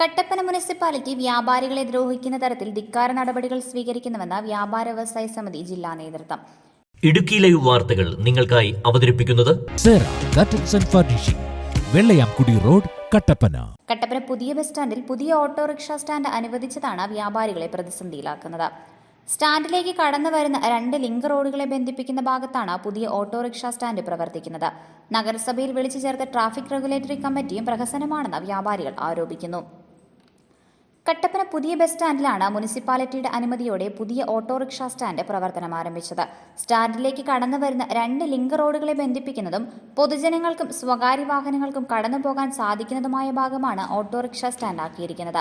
Kattappana municipality വ്യാപാരികളെ ദ്രോഹിക്കുന്ന തരത്തിൽ ധിക്കാര നടപടികൾ സ്വീകരിക്കുന്നുവെന്ന് വ്യാപാര വ്യവസായ സമിതി ജില്ലാ നേതൃത്വം. ഇടുക്കി ലൈവ് വാർത്തകൾ നിങ്ങൾക്കായി അവതരിപ്പിക്കുന്നത് വെള്ളയാംകുടി റോഡ് കട്ടപ്പന. കട്ടപ്പന പുതിയ ബസ് സ്റ്റാൻഡിൽ പുതിയ ഓട്ടോറിക്ഷ സ്റ്റാൻഡ് അനുവദിച്ചതാണ് വ്യാപാരികളെ പ്രതിസന്ധിയിലാക്കുന്നത്. സ്റ്റാൻഡിലേക്ക് കടന്നു വരുന്ന രണ്ട് ലിങ്ക് റോഡുകളെ ബന്ധിപ്പിക്കുന്ന ഭാഗത്താണ് പുതിയ ഓട്ടോറിക്ഷ സ്റ്റാൻഡ് പ്രവർത്തിക്കുന്നത്. നഗരസഭയിൽ വിളിച്ചു ചേർത്ത ട്രാഫിക് റെഗുലേറ്ററി കമ്മിറ്റിയും പ്രഹസനമാണെന്ന് വ്യാപാരികൾ ആരോപിക്കുന്നു. കട്ടപ്പന പുതിയ ബസ് സ്റ്റാൻഡിലാണ് മുനിസിപ്പാലിറ്റിയുടെ അനുമതിയോടെ പുതിയ ഓട്ടോറിക്ഷ സ്റ്റാൻഡ് പ്രവർത്തനം ആരംഭിച്ചത്. സ്റ്റാൻഡിലേക്ക് കടന്നു വരുന്ന രണ്ട് ലിങ്ക് റോഡുകളെ ബന്ധിപ്പിക്കുന്നതും പൊതുജനങ്ങൾക്കും സ്വകാര്യ വാഹനങ്ങൾക്കും കടന്നു പോകാൻ സാധിക്കുന്നതുമായ ഭാഗമാണ് ഓട്ടോറിക്ഷ സ്റ്റാൻഡ് ആക്കിയിരിക്കുന്നത്.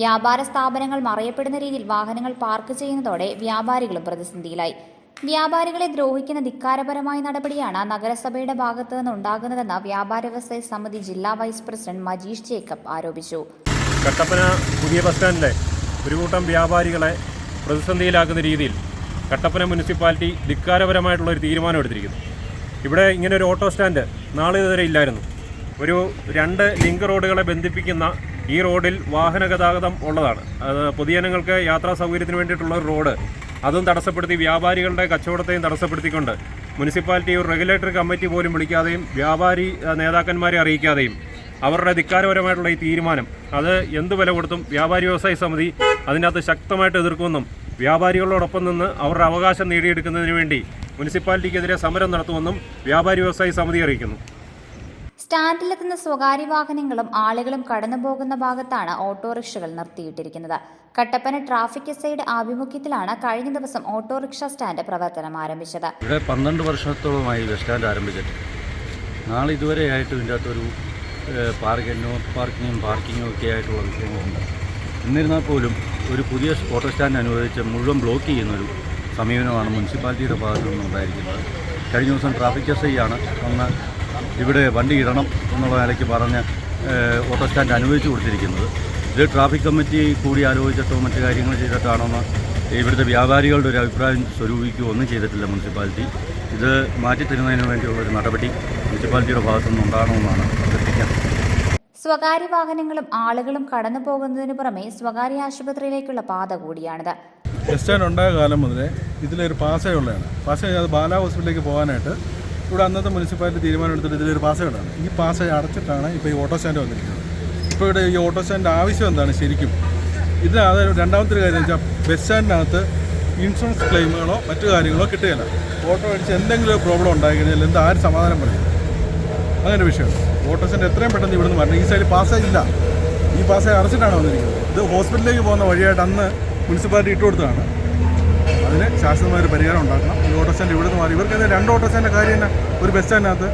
വ്യാപാര സ്ഥാപനങ്ങൾ മറയപ്പെടുന്ന രീതിയിൽ വാഹനങ്ങൾ പാർക്ക് ചെയ്യുന്നതോടെ വ്യാപാരികളും പ്രതിസന്ധിയിലായി. വ്യാപാരികളെ ദ്രോഹിക്കുന്ന ധിക്കാരപരമായ നടപടിയാണ് നഗരസഭയുടെ ഭാഗത്തു നിന്ന് ഉണ്ടാകുന്നതെന്ന് വ്യാപാര വ്യവസായ സമിതി ജില്ലാ വൈസ് പ്രസിഡന്റ് മജീഷ് ജേക്കബ് ആരോപിച്ചു. കട്ടപ്പന പുതിയ ബസ് സ്റ്റാൻഡിലെ ഒരു കൂട്ടം വ്യാപാരികളെ പ്രതിസന്ധിയിലാക്കുന്ന രീതിയിൽ കട്ടപ്പന മുനിസിപ്പാലിറ്റി ധിക്കാരപരമായിട്ടുള്ള ഒരു തീരുമാനം എടുത്തിരിക്കുന്നു. ഇവിടെ ഇങ്ങനെ ഒരു ഓട്ടോ സ്റ്റാൻഡ് നാളെ ഇതുവരെ ഇല്ലായിരുന്നു. ഒരു രണ്ട് ലിങ്ക് റോഡുകളെ ബന്ധിപ്പിക്കുന്ന ഈ റോഡിൽ വാഹന ഗതാഗതം ഉള്ളതാണ്. പൊതുജനങ്ങൾക്ക് യാത്രാ സൗകര്യത്തിന് വേണ്ടിയിട്ടുള്ള ഒരു റോഡ്. അതും തടസ്സപ്പെടുത്തി വ്യാപാരികളുടെ കച്ചവടത്തെയും തടസ്സപ്പെടുത്തിക്കൊണ്ട് മുനിസിപ്പാലിറ്റി ഒരു റെഗുലേറ്ററി കമ്മിറ്റി പോലും വിളിക്കാതെയും വ്യാപാരി നേതാക്കന്മാരെ അറിയിക്കാതെയും അവരുടെ ധിക്കാരപരമായിട്ടുള്ള ഈ തീരുമാനം അത് എന്ത് വില കൊടുത്തും വ്യാപാരി വ്യവസായ സമിതി അതിനകത്ത് ശക്തമായിട്ട് എതിർക്കുമെന്നും വ്യാപാരികളോടൊപ്പം നിന്ന് അവരുടെ അവകാശം നേടിയെടുക്കുന്നതിന് വേണ്ടി മുനിസിപ്പാലിറ്റിക്കെതിരെ സമരം നടത്തുമെന്നും വ്യാപാരി വ്യവസായ സമിതി അറിയിക്കുന്നു. സ്റ്റാൻഡിലെത്തുന്ന സ്വകാര്യ വാഹനങ്ങളും ആളുകളും കടന്നു പോകുന്ന ഭാഗത്താണ് ഓട്ടോറിക്ഷകൾ നിർത്തിയിട്ടിരിക്കുന്നത്. കട്ടപ്പന ട്രാഫിക് എസ് ഐയുടെ ആഭിമുഖ്യത്തിലാണ് കഴിഞ്ഞ ദിവസം ഓട്ടോറിക്ഷ സ്റ്റാൻഡ് പ്രവർത്തനം ആരംഭിച്ചത്. ഇവിടെ പന്ത്രണ്ട് വർഷത്തോളമായി ബസ് സ്റ്റാൻഡ് ആരംഭിച്ചിട്ട് നാളെ ഇതുവരെ ആയിട്ടും ഇതിന്റെ അകത്തൊരു പാർക്കിംഗ് നോ പാർക്കിങ്ങും പാർക്കിങ്ങും ഒക്കെ ആയിട്ടുള്ള വിഷയങ്ങളുണ്ട്. എന്നിരുന്നാൽ പോലും ഒരു പുതിയ ഓട്ടോ സ്റ്റാൻഡ് അനുവദിച്ച് മുഴുവൻ ബ്ലോക്ക് ചെയ്യുന്നൊരു സമീപനമാണ് മുനിസിപ്പാലിറ്റിയുടെ ഭാഗത്തു നിന്നുണ്ടായിരിക്കുന്നത് കഴിഞ്ഞ ദിവസം ട്രാഫിക് എസ് ഐ ആണ് അന്ന് ഇവിടെ വണ്ടി ഇടണം എന്നുള്ള നിലയ്ക്ക് പറഞ്ഞ് ഓട്ടോ സ്റ്റാൻഡ് അനുവദിച്ചു കൊടുത്തിരിക്കുന്നത്. ഇത് ട്രാഫിക് കമ്മിറ്റി കൂടി ആലോചിച്ചിട്ടോ മറ്റു കാര്യങ്ങൾ ചെയ്തിട്ടാണോന്ന് ഇവിടുത്തെ വ്യാപാരികളുടെ ഒരു അഭിപ്രായം സ്വരൂപിക്കുകയോ ഒന്നും ചെയ്തിട്ടില്ല മുനിസിപ്പാലിറ്റി. ഇത് മാറ്റിത്തരുന്നതിന് വേണ്ടിയുള്ളൊരു നടപടി മുനിസിപ്പാലിറ്റിയുടെ ഭാഗത്തുനിന്ന് സ്വകാര്യ വാഹനങ്ങളും ആളുകളും കടന്നു പോകുന്നതിന് പുറമെ സ്വകാര്യ ആശുപത്രിയിലേക്കുള്ള പാത കൂടിയാണിത്. ബസ് സ്റ്റാൻഡ് ഉണ്ടായ കാലം മുതലേ ഇതിലൊരു പാസേ ഉള്ളതാണ് പാസേ അത് ബാല ഹോസ്പിറ്റലിലേക്ക് പോകാനായിട്ട് ഇവിടെ അന്നത്തെ മുനിസിപ്പാലിറ്റി തീരുമാനം എടുത്തിട്ട് ഇതിലൊരു പാസേ ഉള്ളതാണ് ഈ പാസേ അടച്ചിട്ടാണ് ഇപ്പോൾ ഈ ഓട്ടോ സ്റ്റാൻഡ് വന്നിരിക്കുന്നത്. ഇപ്പോൾ ഇവിടെ ഈ ഓട്ടോ സ്റ്റാൻഡ് ആവശ്യം എന്താണ് ശരിക്കും? ഇത് അത് രണ്ടാമത്തെ ഒരു കാര്യം എന്ന് വെച്ചാൽ ബസ് സ്റ്റാൻഡിനകത്ത് ഇൻഷുറൻസ് ക്ലെയിമുകളോ മറ്റു കാര്യങ്ങളോ കിട്ടുകയില്ല. ഓട്ടോ അടിച്ച് എന്തെങ്കിലും ഒരു പ്രോബ്ലം ഉണ്ടായി കഴിഞ്ഞാൽ എന്താ ആര് സമാധാനം പറയും? അങ്ങനെ വിഷയമാണ് സ്റ്റാൻഡ് എത്രയും പെട്ടെന്ന് ഇവിടുന്ന് വരണം. ഈ സൈഡിൽ പാസേ ഇല്ല ഈ പാസേ അടച്ചിട്ടാണ് വന്നിരിക്കുന്നത്. ഇത് ഹോസ്പിറ്റലിലേക്ക് പോകുന്ന വഴിയായിട്ട് അന്ന് മുനിസിപ്പാലിറ്റി ഇട്ട് കൊടുത്തതാണ്. അതിന് ശാശ്വതമായ ഒരു പരിഹാരം ഉണ്ടാക്കണം. ഈ ഓട്ടോ സ്റ്റാൻഡ് ഇവിടുന്ന് മാറി. ഇവർക്ക് രണ്ട് ഓട്ടോ സ്റ്റാൻഡിന്റെ കാര്യം തന്നെ ഒരു ബസ് സ്റ്റാൻഡിനകത്ത്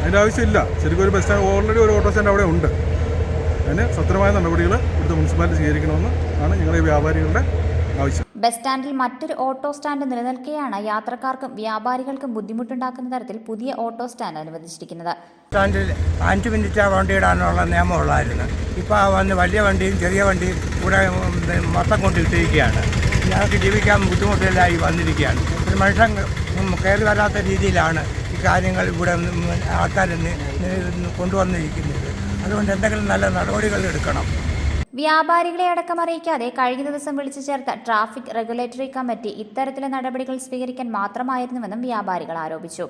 അതിന്റെ ആവശ്യമില്ല. ശരിക്കും ഒരു ബസ് സ്റ്റാൻഡ് ഓൾറെഡി ഒരു ഓട്ടോ സ്റ്റാൻഡ് അവിടെ ഉണ്ട്. അതിന് സത്രമായ നടപടികൾ ഇവിടുത്തെ മുനിസിപ്പാലിറ്റി സ്വീകരിക്കണമെന്ന് ആണ് ഞങ്ങളുടെ വ്യാപാരികളുടെ ബസ് സ്റ്റാൻഡിൽ മറ്റൊരു ഓട്ടോ സ്റ്റാൻഡ് നിലനിൽക്കെയാണ് യാത്രക്കാർക്കും വ്യാപാരികൾക്കും ബുദ്ധിമുട്ടുണ്ടാക്കുന്ന തരത്തിൽ പുതിയ ഓട്ടോ സ്റ്റാൻഡ് അനുവദിച്ചിരിക്കുന്നത്. സ്റ്റാൻഡിൽ അഞ്ച് മിനിറ്റ് വണ്ടി ഇടാനുള്ള നിയമമുള്ളായിരുന്നു. ഇപ്പോൾ വന്ന് വലിയ വണ്ടിയും ചെറിയ വണ്ടിയും കൂടെ മൊത്തം കൊണ്ടിട്ടിരിക്കുകയാണ് ഞങ്ങൾക്ക് ജീവിക്കാൻ ബുദ്ധിമുട്ടില്ലായി വന്നിരിക്കുകയാണ്. ഒരു മനുഷ്യൻ കയറി വരാത്ത രീതിയിലാണ് ഈ കാര്യങ്ങൾ ഇവിടെ ആൾക്കാർ കൊണ്ടുവന്നിരിക്കുന്നത്. അതുകൊണ്ട് എന്തെങ്കിലും നല്ല നടപടികൾ എടുക്കണം. വ്യാപാരികളെ അടക്കം അറിയിക്കാതെ കഴിഞ്ഞ ദിവസം വിളിച്ചു ചേർത്ത ട്രാഫിക് റെഗുലേറ്ററി കമ്മിറ്റി ഇത്തരത്തിലെ നടപടികൾ സ്വീകരിക്കാൻ മാത്രമായിരുന്നുവെന്നും വ്യാപാരികൾ ആരോപിച്ചു.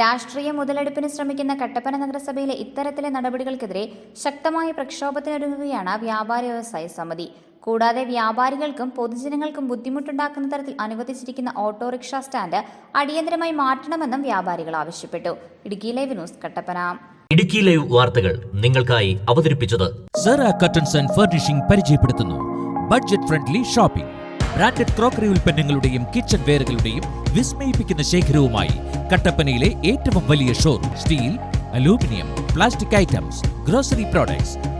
രാഷ്ട്രീയ മുതലെടുപ്പിന് ശ്രമിക്കുന്ന കട്ടപ്പന നഗരസഭയിലെ ഇത്തരത്തിലെ നടപടികൾക്കെതിരെ ശക്തമായ പ്രക്ഷോഭത്തിനൊരുങ്ങുകയാണ് വ്യാപാരി വ്യവസായ സമിതി. കൂടാതെ വ്യാപാരികൾക്കും പൊതുജനങ്ങൾക്കും ബുദ്ധിമുട്ടുണ്ടാക്കുന്ന തരത്തിൽ അനുവദിച്ചിരിക്കുന്ന ഓട്ടോറിക്ഷ സ്റ്റാൻഡ് അടിയന്തരമായി മാറ്റണമെന്നും വ്യാപാരികൾ ആവശ്യപ്പെട്ടു. Idukki live news Kattappana. Idukki live വാർത്തകൾ നിങ്ങൾക്കായി അവതരിപ്പിച്ചത് സെറ കർട്ടൻസ് ആൻഡ് ഫർണിഷിംഗ് പരിചയപ്പെടുത്തുന്നു. Budget friendly shopping branded crockery ഉൽപ്പന്നങ്ങളുടെയും കിച്ചൺ വെയറുകളുടെയും വിസ്മയിപ്പിക്കുന്ന ശേഖരവുമായി കട്ടപ്പനയിലെ ഏറ്റവും വലിയ showroom steel aluminium plastic items grocery products